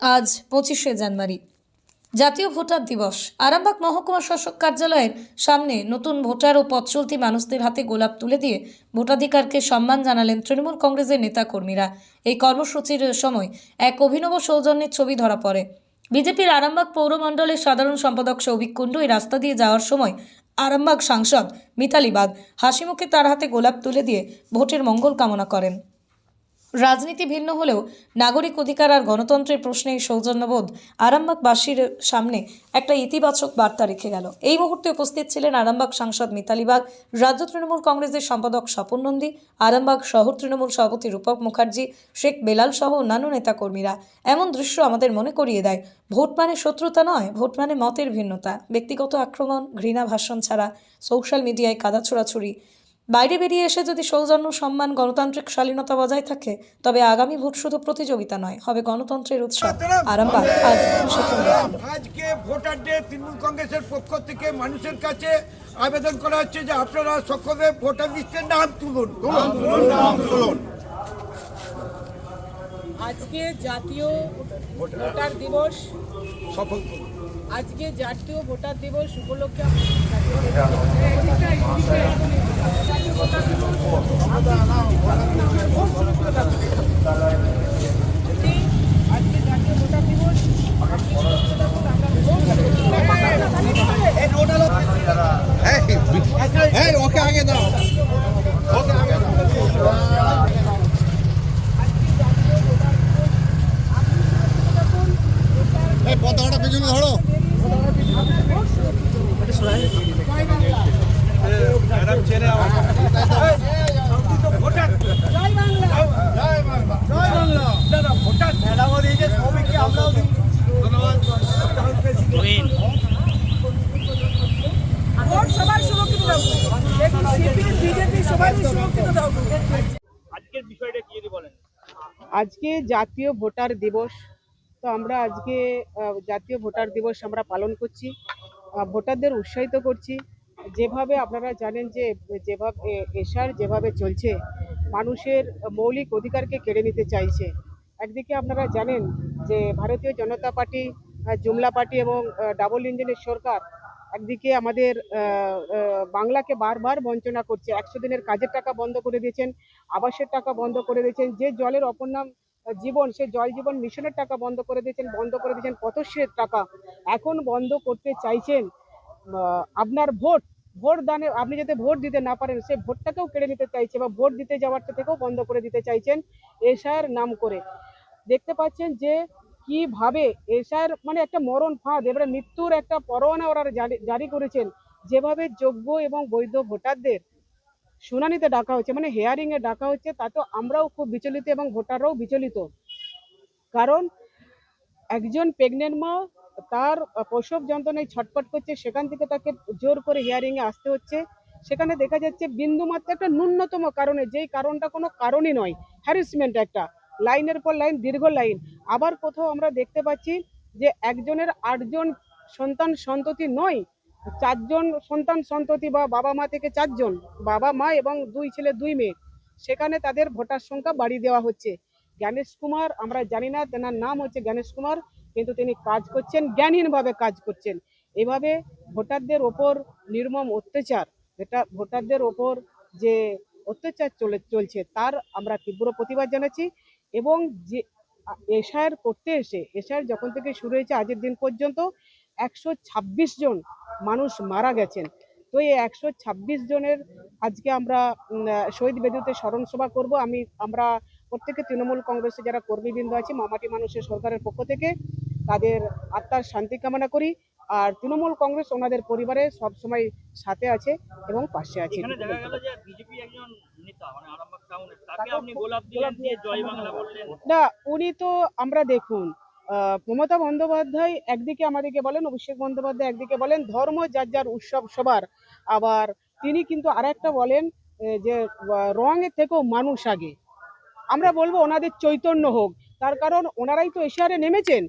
আজ পঁচিশে জানুয়ারি। জাতীয় ভোটার দিবস। আরামবাগ মহকুমা শাসক কার্যালয়ের সামনে নতুন ভোটার ও পথ চলতি মানুষদের হাতে গোলাপ তুলে দিয়ে ভোটাধিকারকে সম্মান জানালেন তৃণমূল কংগ্রেসের নেতাকর্মীরা। এই কর্মসূচির সময় এক অভিনব সৌজন্যের ছবি ধরা পড়ে। বিজেপির আরামবাগ পৌরমণ্ডলের সাধারণ সম্পাদক সৌভিক কুণ্ডু এই রাস্তা দিয়ে যাওয়ার সময় আরামবাগ সাংসদ মিতালি বাগ হাসিমুখে তার হাতে গোলাপ তুলে দিয়ে ভোটের মঙ্গল কামনা করেন। রাজনীতি ভিন্ন হলেও নাগরিক অধিকার আর গণতন্ত্রের প্রশ্নে এই সৌজন্যবোধ আরামবাগবাসীর সামনে একটা ইতিবাচক বার্তা রেখে গেল। এই মুহূর্তে উপস্থিত ছিলেন আরামবাগ সাংসদ মিতালি বাগ রাজ্য তৃণমূল কংগ্রেসের সম্পাদক স্বপন নন্দী, আরামবাগ শহর তৃণমূল সভাপতি রূপক মুখার্জি, শেখ বেলাল সহ অন্যান্য নেতাকর্মীরা। এমন দৃশ্য আমাদের মনে করিয়ে দেয়। ভোট মানে শত্রুতা নয়, ভোট মানে মতের ভিন্নতা। ব্যক্তিগত আক্রমণ, ঘৃণা ভাষণ ছাড়া সোশ্যাল মিডিয়ায় কাদা ছোড়াছুড়ি। বাইরে বেরিয়ে এসে যদি সৌজন্য সম্মান গণতান্ত্রিক শালীনতা বজায় থাকে তবে আগামী ভোট শুধু প্রতিযোগিতা নয় হবে গণতন্ত্রের উৎসব। আরামবাগ আজ আজকে ভোটার ডে তৃণমূল কংগ্রেসের পক্ষ থেকে মানুষের কাছে আবেদন করা হচ্ছে যে আপনারা সকলে ভোটার লিস্টের নাম তুলুন। নাম তুলুন আজকে জাতীয় ভোটার দিবস। সফল আজকে জাতীয় ভোটার দিবস উপলক্ষে জাতীয় ভোটার দিবস ওকে আগে দাও পতাকাটা পেছনে ধরো। আজকে জাতীয় ভোটার দিবস। তো আমরা আজকে জাতীয় ভোটার দিবস আমরা পালন করছি। ভোটারদের উৎসাহিত করছি। যেভাবে আপনারা জানেন যে, যেভাবে এশার যেভাবে চলছে, মানুষের মৌলিক অধিকারকে কেড়ে নিতে চাইছে। একদিকে আপনারা জানেন যে, ভারতীয় জনতা পার্টি জুমলা পার্টি এবং ডাবল ইঞ্জিনের সরকার একদিকে আমাদের বাংলাকে বারবার বঞ্চনা করছে। একশো দিনের কাজের টাকা বন্ধ করে দিয়েছেন, আবাসের টাকা বন্ধ করে দিয়েছেন, যে জলের অপর নাম জীবন, সে জল জীবন মিশনের টাকা বন্ধ করে দিয়েছেন, বন্ধ করে দিয়েছেন, পথশ্রীর টাকা এখন বন্ধ করতে চাইছেন আপনার ভোট ভোট দানে আপনি যাতে ভোট দিতে না পারেন সেই ভোটটাকেও কেড়ে নিতে চাইছে বা ভোট দিতে যাওয়ারটা থেকেও বন্ধ করে দিতে চাইছেন এশার নাম করে। দেখতে পাচ্ছেন যে কীভাবে এশার মানে একটা মরণ ফাঁদ, এবারে মৃত্যুর একটা পরোয়ানা ওরা জারি- করেছেন। যেভাবে যোগ্য এবং বৈধ ভোটারদের শুনানিতে ডাকা হচ্ছে মানে হেয়ারিংয়ে ডাকা হচ্ছে, তা তো আমরাও খুব বিচলিত এবং ভোটাররাও বিচলিত। কারণ একজন প্রেগনেন্ট মা তার প্রসব যন্ত্রণায় ছটপট করছে, সেখান থেকে তাকে জোর করে হিয়ারিং এ আসতে হচ্ছে। সেখানে দেখা যাচ্ছে বিন্দুমাত্র একটা ন্যূনতম কারণে, যেই কারণটা কোনো কারণই নয় হ্যারিসমেন্ট একটা। লাইনের পর লাইন, দীর্ঘ লাইন। আবার কোথাও আমরা দেখতে পাচ্ছি যে একজনের আটজন সন্তান সন্ততি নয়, চারজন সন্তান সন্ততি বা বাবা মা থেকে চারজন, বাবা মা এবং দুই ছেলে, দুই মেয়ে। সেখানে তাদের ভোটার সংখ্যা বাড়িয়ে দেওয়া হচ্ছে। জ্ঞানেশ কুমার, আমরা জানি না, তেনার নাম হচ্ছে জ্ঞানেশ কুমার। কিন্তু তিনি কাজ করছেন, জ্ঞানহীনভাবে কাজ করছেন। এভাবে ভোটারদের ওপর নির্মম অত্যাচার যেটা ভোটারদের ওপর যে অত্যাচার চলে, চলছে, তার আমরা তীব্র প্রতিবাদ জানাচ্ছি এবং যে এশায়ের করতে এসে এশায়ের যখন থেকে শুরু হয়েছে আজের দিন পর্যন্ত, একশো ছাব্বিশ জন মানুষ মারা গেছেন। তো এই একশো ছাব্বিশ জনের আজকে আমরা শহীদ বেদিতে স্মরণ সভা করব। আমি, আমরা প্রত্যেকে তৃণমূল কংগ্রেসে যারা কর্মীবৃন্দ আছে, মামাটি মানুষের সরকারের পক্ষ থেকে তাদের আত্মার শান্তি কামনা করি। আর তৃণমূল কংগ্রেস ওনাদের পরিবারে সবসময় সাথে আছে এবং পাশে আছে। মানে না উনি তো আমরা দেখুন মমতা বন্দ্যোপাধ্যায় একদিকে আমাদেরকে বলেন অভিষেক বন্দ্যোপাধ্যায় একদিকে বলেন ধর্ম যার যার উৎসব সবার। আবার তিনি কিন্তু আর একটা বলেন যে রঙের থেকেও মানুষ আগে। আমরা বলব ওনাদের চৈতন্য হোক তার কারণ ওনারাই তো এশিয়ারে নেমেছেন।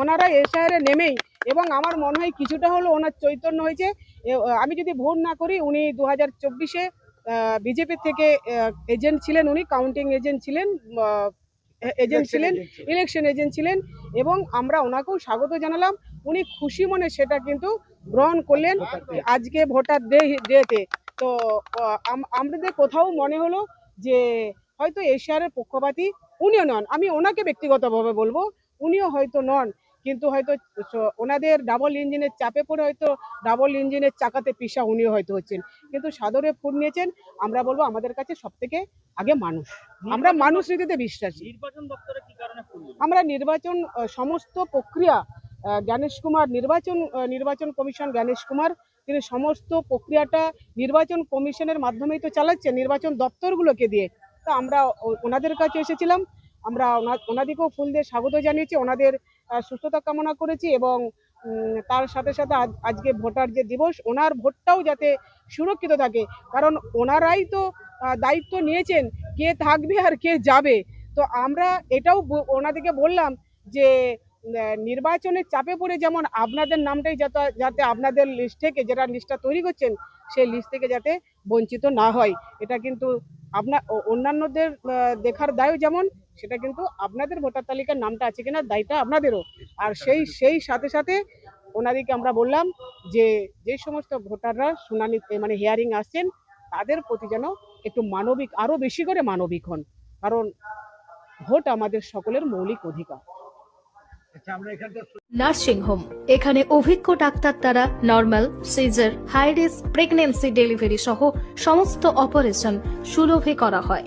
ওনারা এশিয়ারে নেমেই এবং আমার মনে হয় কিছুটা হলো ওনার চৈতন্য হয়েছে। আমি যদি ভুল না করি উনি দু হাজার চব্বিশে বিজেপি থেকে এজেন্ট ছিলেন উনি কাউন্টিং এজেন্ট ছিলেন এজেন্ট ছিলেন ইলেকশন এজেন্ট ছিলেন এবং আমরা ওনাকেও স্বাগত জানালাম। উনি খুশি মনে সেটা কিন্তু গ্রহণ করলেন আজকে ভোটার ডে ডেতে তো আম- আমাদের কোথাও মনে হলো যে হয়তো এশিয়ারের পক্ষপাতী উনিও নন আমি ওনাকে ব্যক্তিগতভাবে বলব উনিও হয়তো নন কিন্তু হয়তো ওনাদের ডাবল ইঞ্জিনের চাপে পড়ে হয়তো ডাবল ইঞ্জিনের চাকাতে পিসা উনিও হয়তো হচ্ছেন। কিন্তু সাদরে ফুল নিয়েছেন আমরা বলব আমাদের কাছে সব থেকে আগে মানুষ। আমরা মানুষ রীতিতে বিশ্বাসী। নির্বাচন দপ্তরে কি কারণে আমরা নির্বাচন সমস্ত প্রক্রিয়া জ্ঞানেশ কুমার নির্বাচন নির্বাচন কমিশন জ্ঞানেশ কুমার তিনি সমস্ত প্রক্রিয়াটা নির্বাচন কমিশনের মাধ্যমেই তো চালাচ্ছেন নির্বাচন দপ্তরগুলোকে দিয়ে। তো আমরা ওনাদের কাছে এসেছিলাম আমরা ওনা- ওনাদিকেও ফুল দিয়ে স্বাগত জানিয়েছি, ওনাদের সুস্থতা কামনা করেছি এবং তার সাথে সাথে আজ- আজকে ভোটার যে দিবস, ওনার ভোটটাও যাতে সুরক্ষিত থাকে। কারণ ওনারাই তো দায়িত্ব নিয়েছেন কে থাকবে আর কে যাবে। তো আমরা এটাও ওনাদেরকে বললাম যে নির্বাচনের চাপে পড়ে যেমন আপনাদের নামটাই যাতে যাতে আপনাদের লিস্ট থেকে যেটা লিস্টটা তৈরি করছেন, সেই লিস্ট থেকে যাতে বঞ্চিত না হয়। এটা কিন্তু আপনার, অন্যান্যদের দেখার দায়ও যেমন সেটা কিন্তু আপনাদের ভোটার তালিকার নামটা আছে কিনা দায়িত্ব আপনাদেরও। আর সেই সেই সাথে সাথে ওনাদেরকে আমরা বললাম যে যে সমস্ত ভোটাররা শুনানি মানে হিয়ারিং আসছেন তাদের প্রতি যেন একটু মানবিক আরও বেশি করে মানবিক হন। কারণ ভোট আমাদের সকলের মৌলিক অধিকার। আচ্ছা আমরা নার্সিং হোম এখানে অভিজ্ঞ ডাক্তার দ্বারা normal caesar high risk pregnancy delivery সহ সমস্ত অপারেশন সুলভে করা হয়।